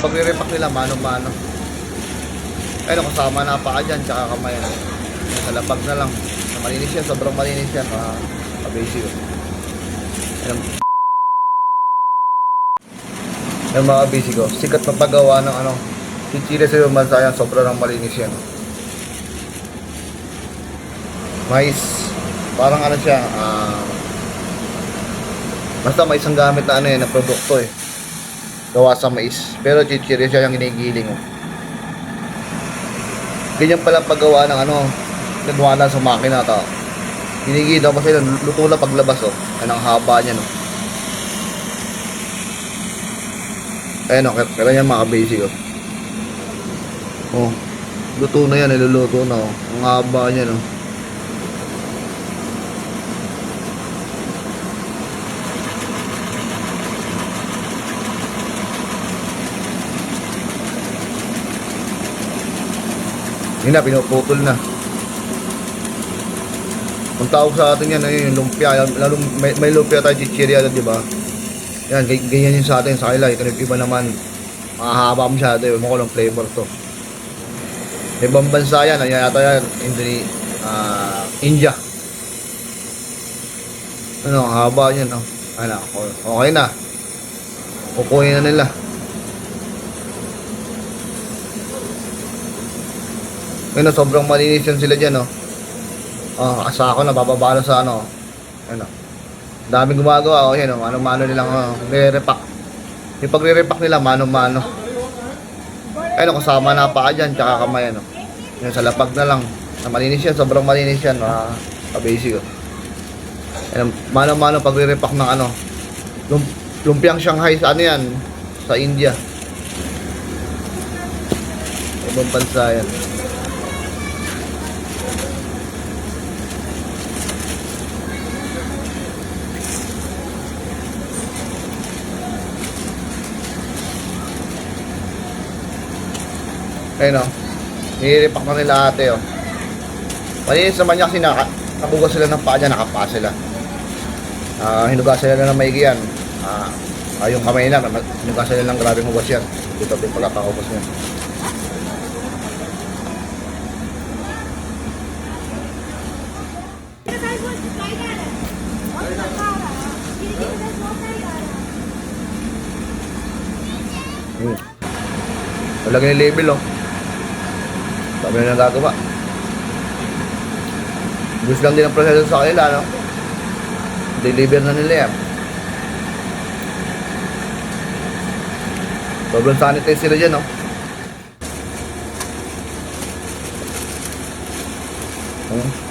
Pagre-repack nila, mano-mano. Ayun, kasama na pa dyan, tsaka kamay. Ano. Sa lapag na lang. Malinis yan, sobrang malinis yan. Ah, kabisi yun. Ayun. Yung mga kabisi ko, sikat na paggawa ng ano, chichire sa ibang bansa yan, sobrang malinis yan. Mais, parang ano siya, ah, basta mais ang gamit na ano eh, na produkto eh. Gawa sa mais. Pero chichire siya yung ginigiling oh. Ganyan pala paggawa ng ano, nagawa lang sa makina to. Ginigida pa sila, luto na paglabas oh. Yan ang haba niya no. Ayan o, kaya yan mga basic oh. Oh, luto na yan, niluluto na oh. Ang haba niya no. Yun na, pinuputol na. Ang tawag sa atin yan, ayun, yung lumpia. Lalo, may, may lumpia tayo chichirya, di ba? Yan, ganyan yun sa atin, sa kanila. Ito iba naman, mahahaba masyado. Yung mga lang flavor to. Ibang bansa yan, ayan yata yan, Indone, ah, India. Ano, haba yan, no? Ano, okay na. Kukunin na nila. Ayun, sobrang malinis yan sila dyan, no? Oh, asako na, bababa na sa ano. Ano. Daming gumagawa, oh, yan, oh. Mano-mano nilang, oh, re-repack. Yung pagre-repack nila, mano-mano. Ayun, oh, kasama na pa dyan, tsaka kamay, ano. Yung sa lapag na lang. Na malinis yan, sobrang malinis yan, ah, ka-basic, oh. Ayun, mano-mano pagre-repack ng ano. Lum lumpiang Shanghai sa ano yan, sa India. Ibang bansa yan. Ayun o. Nilipak na nila ate o. Malinis naman niya kasi naka, nabugas sila ng paa niya, nakapa sila. Ah, hinugas sila na ng maigi yan. Ah, yung kamay na, hinugas sila ng grabing hugas yan. Dito din pagkakahubos niya. Hmm. Talagay yung label oh. Sabi na nagagawa. Gusto lang din ang proseso sa kanila, no? Deliver na nila yan. Sobrang sanitize sila dyan, no? Hmm.